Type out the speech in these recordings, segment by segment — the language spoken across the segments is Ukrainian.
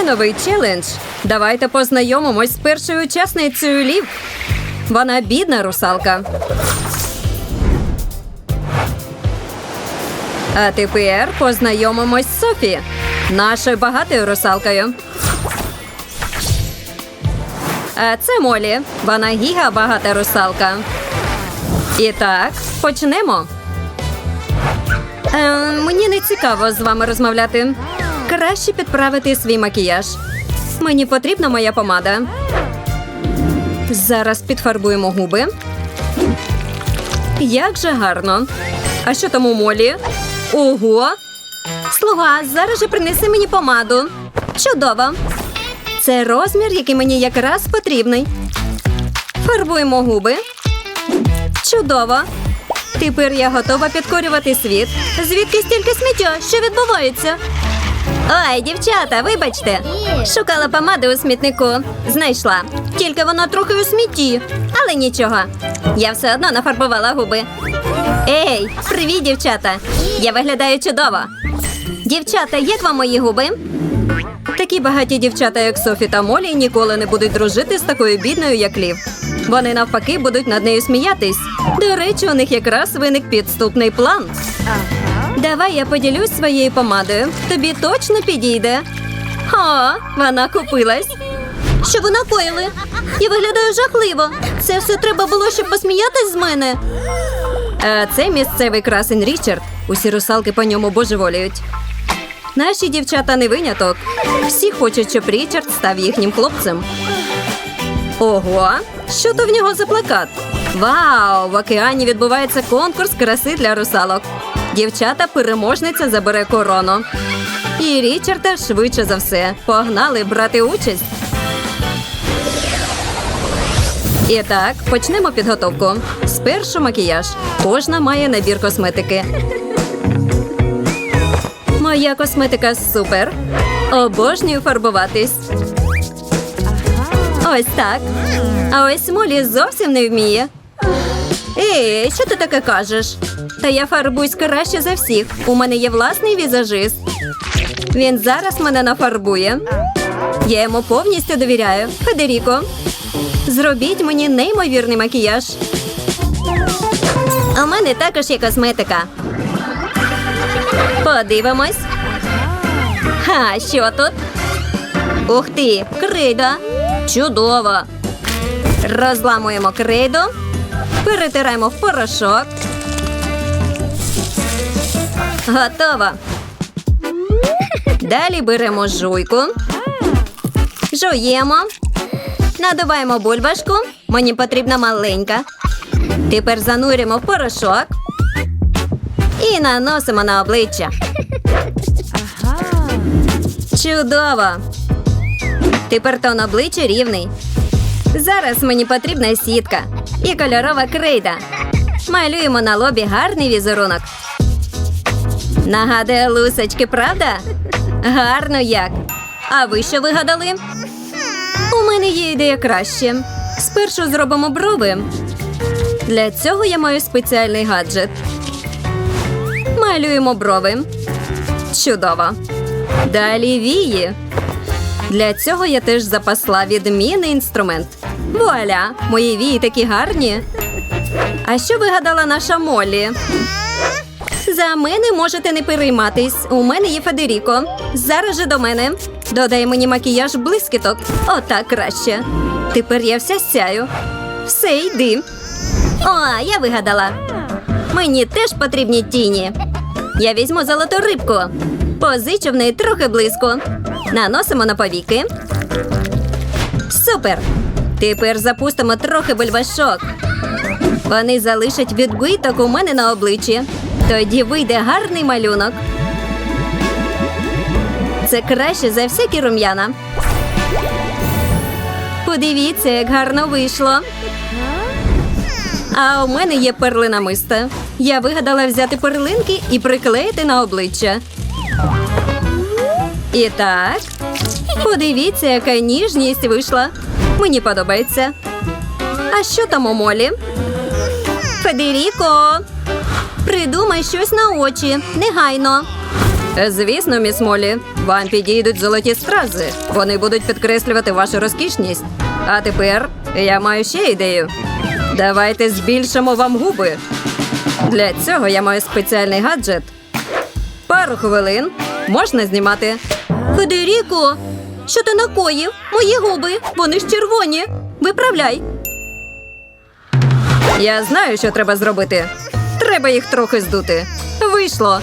Це новий челендж. Давайте познайомимось з першою учасницею лів. Вона бідна русалка. А тепер познайомимось з Софі, нашою багатою русалкою. А це Молі. Вона гіга багата русалка. І так, почнемо. Е, мені не цікаво з вами розмовляти. Краще підправити свій макіяж. Мені потрібна моя помада. Зараз підфарбуємо губи. Як же гарно. А що там у молі? Ого! Слуга, зараз же принеси мені помаду. Чудово. Це розмір, який мені якраз потрібний. Фарбуємо губи. Чудово. Тепер я готова підкорювати світ. Звідки стільки сміття? Що відбувається? Ой, дівчата, вибачте. Шукала помади у смітнику. Знайшла. Тільки вона трохи у смітті. Але нічого. Я все одно нафарбувала губи. Ей, привіт, дівчата! Я виглядаю чудово. Дівчата, як вам мої губи? Такі багаті дівчата, як Софі та Молі, ніколи не будуть дружити з такою бідною, як Лів. Вони навпаки будуть над нею сміятись. До речі, у них якраз виник підступний план. Давай я поділюсь своєю помадою. Тобі точно підійде. О, вона купилась. Що ви накоїли? Я виглядаю жахливо. Це все треба було, щоб посміятись з мене. Е, це місцевий красень Річард. Усі русалки по ньому божеволіють. Наші дівчата не виняток. Всі хочуть, щоб Річард став їхнім хлопцем. Ого, що то в нього за плакат? Вау! В океані відбувається конкурс краси для русалок. Дівчата переможниця забере корону. І Річарда швидше за все погнали брати участь. І так, почнемо підготовку. Спершу макіяж. Кожна має набір косметики. Моя косметика супер. Обожнюю фарбуватись. Ось так. А ось Молі зовсім не вміє. Ей, що ти таке кажеш? Та я фарбуюсь краще за всіх. У мене є власний візажист. Він зараз мене нафарбує. Я йому повністю довіряю. Федеріко, зробіть мені неймовірний макіяж. У мене також є косметика. Подивимось. Ха, що тут? Ух ти, крейда. Чудово. Розламуємо крейду, перетираємо в порошок. Готово. Далі беремо жуйку. Жуємо. Надуваємо бульбашку. Мені потрібна маленька. Тепер занурюємо в порошок і наносимо на обличчя. Чудово! Тепер тон обличчя рівний. Зараз мені потрібна сітка і кольорова крейда. Малюємо на лобі гарний візерунок. Нагадує лусочки, правда? Гарно як. А ви що вигадали? У мене є ідея краще. Спершу зробимо брови. Для цього я маю спеціальний гаджет. Малюємо брови. Чудово. Далі вії. Для цього я теж запасла відмінний інструмент. Вуаля! Мої вії такі гарні. А що вигадала наша Молі? За мене можете не перейматись. У мене є Федеріко. Зараз же до мене. Додай мені макіяж блискіток. Отак краще. Тепер я вся сяю. Все, йди. О, я вигадала. Мені теж потрібні тіні. Я візьму золоту рибку. Позичу в неї трохи блиску. Наносимо на повіки. Супер! Тепер запустимо трохи бульбашок. Вони залишать відбиток у мене на обличчі. Тоді вийде гарний малюнок. Це краще за всякі рум'яна. Подивіться, як гарно вийшло. А у мене є перлина миста. Я вигадала взяти перлинки і приклеїти на обличчя. І так, подивіться, яка ніжність вийшла. Мені подобається. А що там у молі? Федеріко, придумай щось на очі. Негайно. Звісно, міс Молі, вам підійдуть золоті стрази. Вони будуть підкреслювати вашу розкішність. А тепер я маю ще ідею. Давайте збільшимо вам губи. Для цього я маю спеціальний гаджет. Пару хвилин можна знімати. Федеріко, що ти накоїв? Мої губи, вони ж червоні. Виправляй. Я знаю, що треба зробити. Треба їх трохи здути. Вийшло.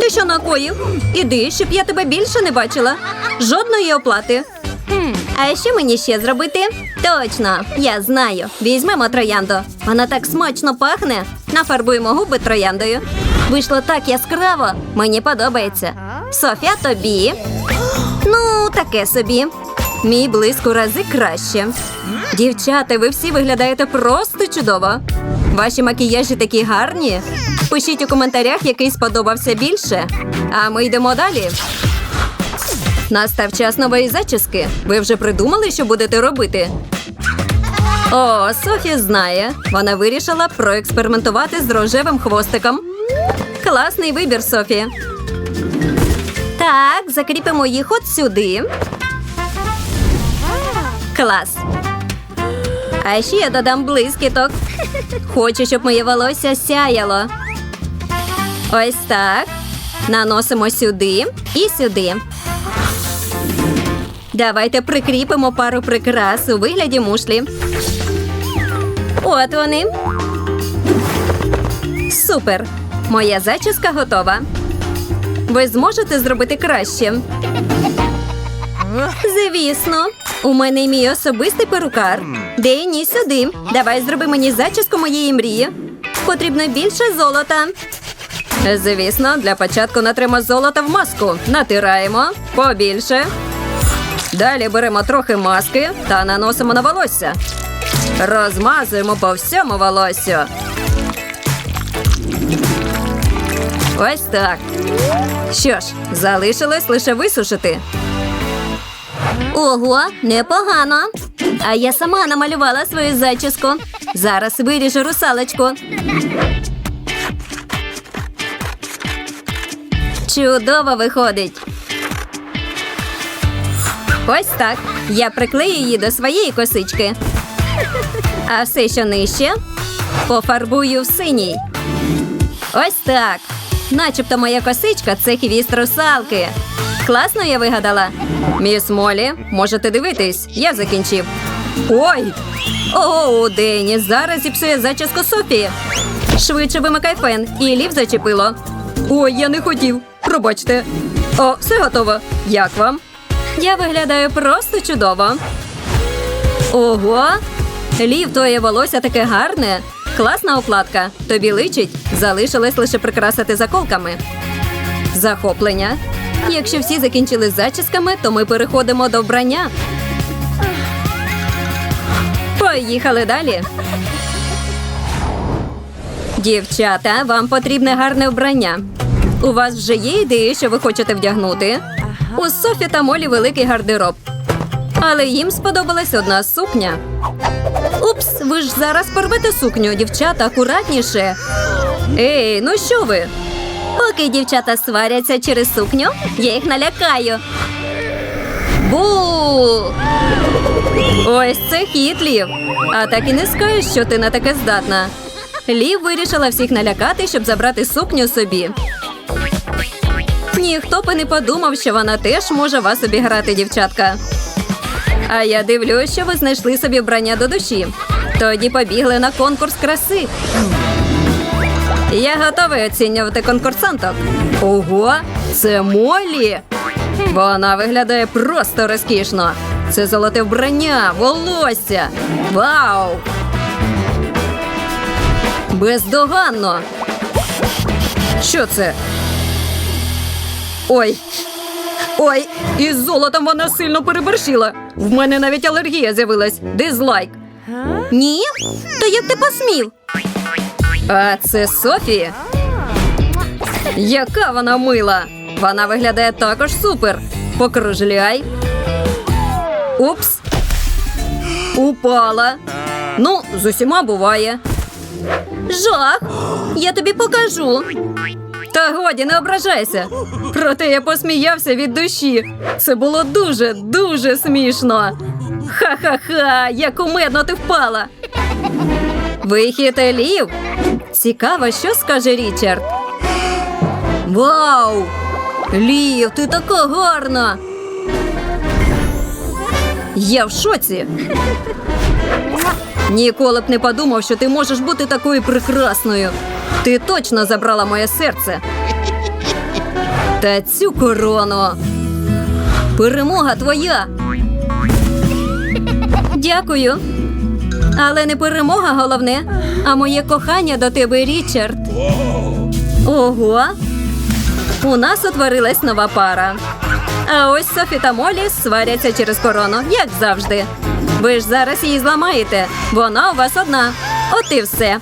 Ти що накоїв? Іди, щоб я тебе більше не бачила. Жодної оплати. А що мені ще зробити? Точно, я знаю. Візьмемо троянду. Вона так смачно пахне. Нафарбуємо губи трояндою. Вийшло так яскраво. Мені подобається. Софія, тобі. Ну, таке собі. Мій блиск у рази краще. Дівчата, ви всі виглядаєте просто чудово. Ваші макіяжі такі гарні. Пишіть у коментарях, який сподобався більше. А ми йдемо далі. Настав час нової зачіски. Ви вже придумали, що будете робити? О, Софі знає. Вона вирішила проекспериментувати з рожевим хвостиком. Класний вибір, Софі. Так, закріпимо їх от сюди. Клас. А ще я додам блискіток. Хочу, щоб моє волосся сяяло. Ось так. Наносимо сюди і сюди. Давайте прикріпимо пару прикрас у вигляді мушлі. От вони. Супер! Моя зачіска готова. Ви зможете зробити краще. Звісно, у мене мій особистий перукар. Дені сюди. Давай зроби мені зачіску моєї мрії. Потрібно більше золота. Звісно, для початку натримо золото в маску. Натираємо побільше. Далі беремо трохи маски та наносимо на волосся. Розмазуємо по всьому волоссю. Ось так. Що ж, залишилось лише висушити. Ого, непогано. А я сама намалювала свою зачіску. Зараз виріжу русалочку. Чудово виходить. Ось так. Я приклею її до своєї косички. А все, що нижче, пофарбую в синій. Ось так. Начебто моя косичка це хвіст русалки. Класно я вигадала. Міс Молі, можете дивитись, я закінчив. Ой! О, Дені, зараз зіпсує зачіску Софії. Швидше вимикай фен і лів зачепило. Ой, я не хотів. Пробачте. О, все готово. Як вам? Я виглядаю просто чудово. Ого! Лів, твоє волосся таке гарне. Класна укладка. Тобі личить. Залишилось лише прикрасити заколками. Захоплення. Якщо всі закінчили зачісками, то ми переходимо до вбрання. Поїхали далі. Дівчата, вам потрібне гарне вбрання. У вас вже є ідеї, що ви хочете вдягнути? У Софі та Молі великий гардероб. Але їм сподобалась одна сукня. Упс, ви ж зараз порвете сукню, дівчата, акуратніше. Ей, ну що ви? Поки дівчата сваряться через сукню, я їх налякаю. Бу! Ось це хід, Лів. А так і не скажеш, що ти на таке здатна. Лів вирішила всіх налякати, щоб забрати сукню собі. Ніхто б і не подумав, що вона теж може вас обіграти, дівчатка. А я дивлюсь, що ви знайшли собі вбрання до душі. Тоді побігли на конкурс краси. Я готовий оцінювати конкурсанток. Ого, це Молі. Вона виглядає просто розкішно. Це золоте вбрання, волосся. Вау! Бездоганно. Що це? Ой. Ой, із золотом вона сильно переборщила. В мене навіть алергія з'явилась. Дизлайк. Ні? То як ти посмів? А це Софі. Яка вона мила! Вона виглядає також супер. Покружляй. Упс. Упала. Ну, з усіма буває. Жах! Я тобі покажу. Та годі, не ображайся. Проте я посміявся від душі. Це було дуже, дуже смішно. Ха-ха-ха, як кумедно ти впала. Вихід Елів. Цікаво, що скаже Річард. Вау! Лів, ти така гарна. Я в шоці. Ніколи б не подумав, що ти можеш бути такою прекрасною. Ти точно забрала моє серце. Та цю корону. Перемога твоя. Дякую. Але не перемога головне, а моє кохання до тебе, Річард. Ого. У нас утворилась нова пара. А ось Софі та Молі сваряться через корону, як завжди. Ви ж зараз її зламаєте. Вона у вас одна. От і все.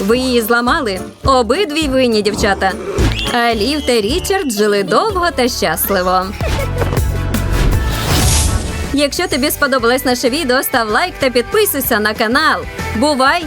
Ви її зламали. Обидві винні дівчата. А Лів та Річард жили довго та щасливо. Якщо тобі сподобалось наше відео, став лайк та підписуйся на канал. Бувай!